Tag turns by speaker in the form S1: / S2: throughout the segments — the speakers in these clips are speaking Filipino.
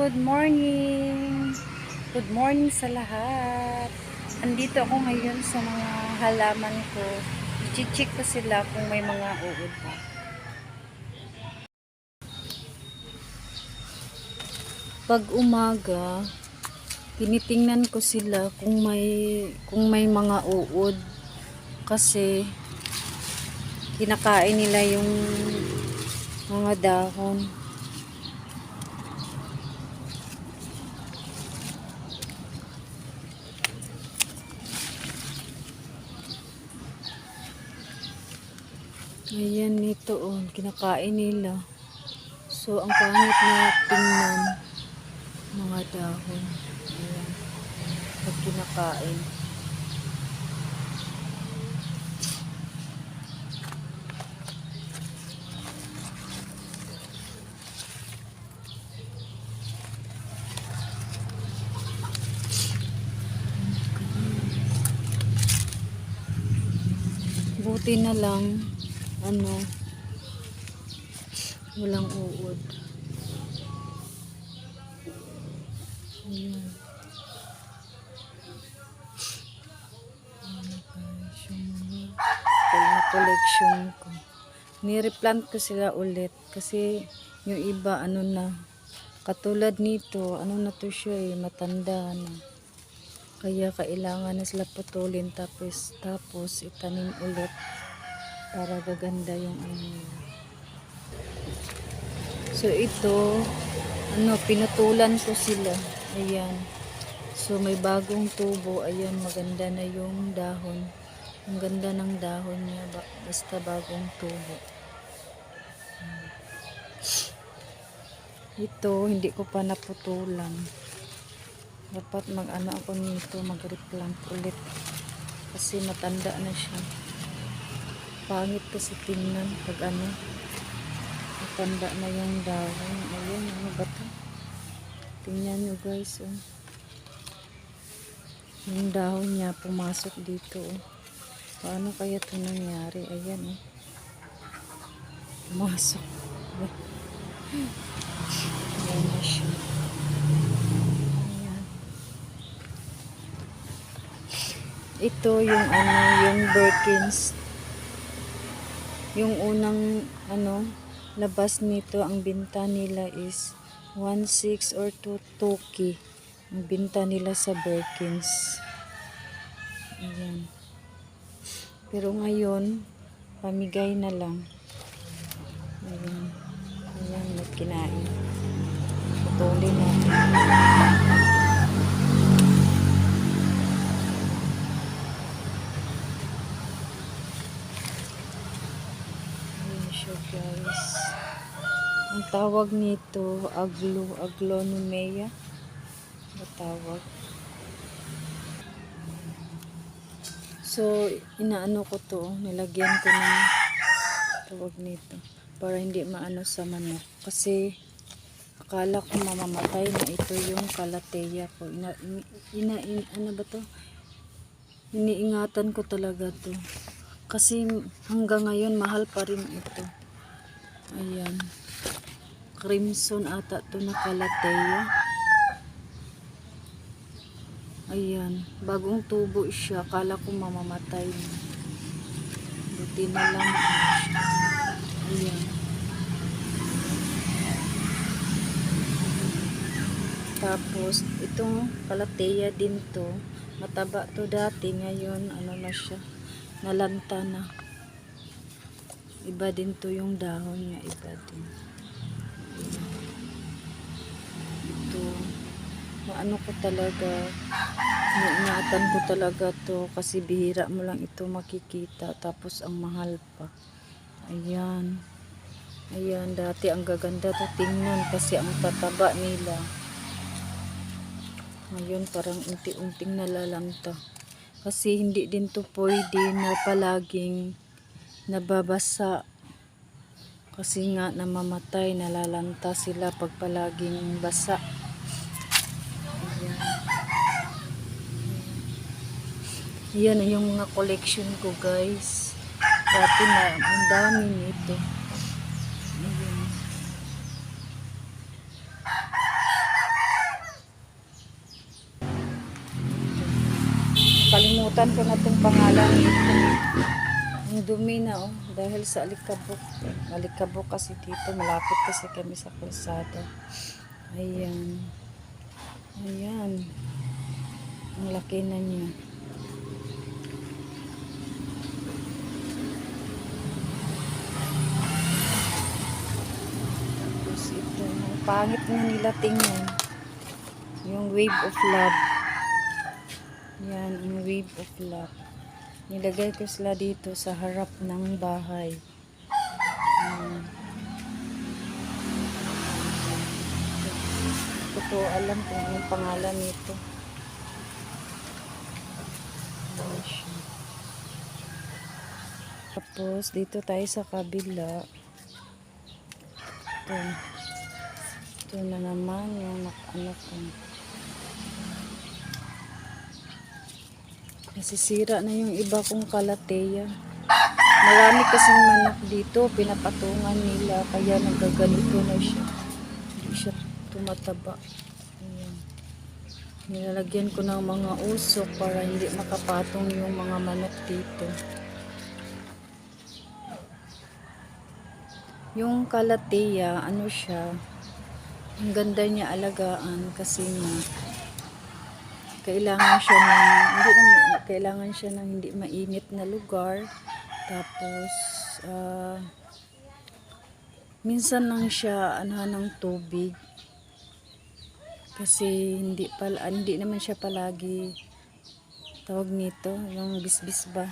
S1: good morning! Good morning sa lahat! Andito ako ngayon sa mga halaman ko. I-check ko sila kung may mga uod pa. Pag umaga, tinitingnan ko sila kung may kung may mga uod kasi kinakain nila yung mga dahon. Ayan nito oh, kinakain nila. So ang pangit na tingnan mga dahon. Ayan. Pag kinakain. Buti na lang, ano, walang uod. Ayan. Ano collection ko. Nireplant ko sila ulit kasi yung iba ano na, katulad nito, ano na to siya eh, matanda na. Kaya kailangan na sila putulin tapos tapos itanim ulit para gaganda yung ano nila. So ito, ano, pinutulan ko sila. Ayan. So may bagong tubo. Ayan, maganda na yung dahon. Ang ganda ng dahon niya. ba- Basta bagong tubo. Ito, hindi ko pa naputulan. Dapat mag-ano ako nito, mag-replant ulit. Kasi matanda na siya. Pangit kasi tingnan pag ano. Matanda na yung dahon. Ayun, ano ba to? Tingnan nyo guys, oh. Yung dahon niya pumasok dito, oh. Paano kaya to nangyari? Ayan, oh. Pumasok. Ayan na siya. Ito yung ano, yung Birkins. Yung unang ano, labas nito, ang binta nila is 1.6 or 2 toki. Ang binta nila sa Birkins. Ayan. Pero ngayon, pamigay na lang. Ayan. Ayan, may kinain. Putulin natin. Ayan siya guys. Ang tawag nito, aglo, aglonomea. Ang tawag. So, inaano ko to, nilagyan ko ng tawag nito para hindi maano sa manok. Kasi, akala ko mamamatay na ito yung kalateya ko. Ina, ina, ina, ano ba to? Iniingatan ko talaga to. Kasi hanggang ngayon mahal pa rin ito. Ayan. Crimson ata to na kalateya. Ayan. Bagong tubo siya. Akala ko mamamatay. Buti na lang. Ayan. Tapos, itong kalateya din to. Mataba to dati. Ngayon, ano na siya. Nalanta na. Iba din to yung dahon niya. Iba din. Ito. Maano ko talaga. Iniingatan ko talaga to. Kasi bihira mo lang ito makikita. Tapos ang mahal pa. Ayan. Ayan. Dati ang gaganda to tingnan. Kasi ang tataba nila. Ngayon parang unti-unting nalalanta. Kasi hindi din to pwede na palaging nababasa. Kasi nga namamatay, nalalanta sila pag palaging basa. Ayan. Yan yung mga collection ko guys. Dati na, ang dami nito. Nakalimutan ko na itong pangalan. Ang dumi na oh. Dahil sa alikabok. Alikabok kasi dito. Malapit kasi kami sa kalsada. Ayan. Ayan. Ang laki na niya. Tapos ito. Ang pangit nga nila tingnan. Yung wave of love. Yan, ang wave of love. Nilagay ko sila dito sa harap ng bahay. Ko alam kung anong pangalan nito. Tapos, dito tayo sa kabila. Ito. Ito na naman yung nak- ano ko. Nasisira na yung iba kong kalateya. Marami kasing manak dito, pinapatungan nila, kaya nagaganito na siya. Hindi siya tumataba. Ayan. Nilalagyan ko ng mga usok para hindi makapatong yung mga manok dito. Yung kalateya, ano siya, ang ganda niya alagaan kasi nga kailangan siya ng hindi naman, kailangan siya ng hindi mainit na lugar. Tapos ah, minsan lang siya anahan ng tubig. Kasi hindi pala hindi naman siya palagi tawag nito yung bisbis ba?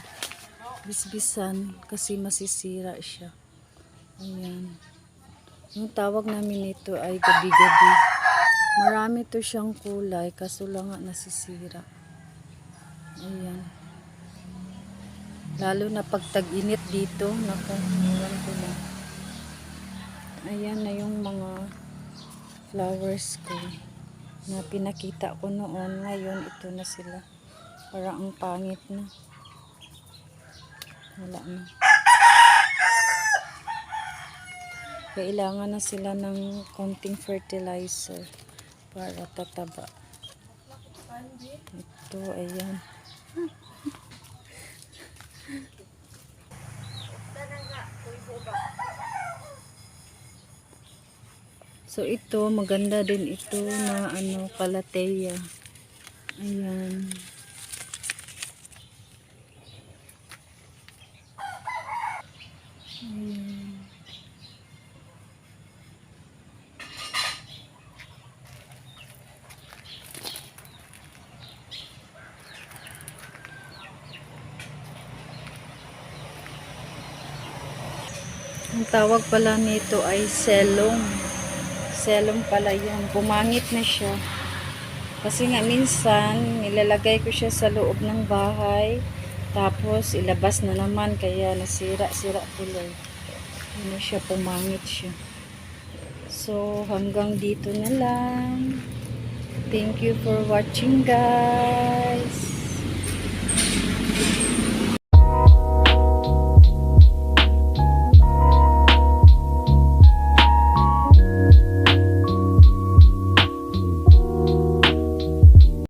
S1: Bisbisan kasi masisira siya. Ayan. Yung tawag namin nito ay gabi-gabi Marami to siyang kulay, kaso lang nasisira. Ayan. Lalo na pag tag-init dito, naku, iwan ko na. Ayan na yung mga flowers ko na pinakita ko noon. Ngayon, ito na sila. Para ang pangit na. Wala na. Kailangan na sila ng konting fertilizer para tataba. Ito, ayan. So ito, maganda din ito na ano, kalateya. Ayan. Ayan. Ang tawag pala nito ay selong. Selong pala yun. Pumangit na siya. Kasi nga minsan, nilalagay ko siya sa loob ng bahay. Tapos, ilabas na naman. Kaya nasira-sira tuloy. Ano siya, pumangit siya. So, hanggang dito na lang. Thank you for watching guys.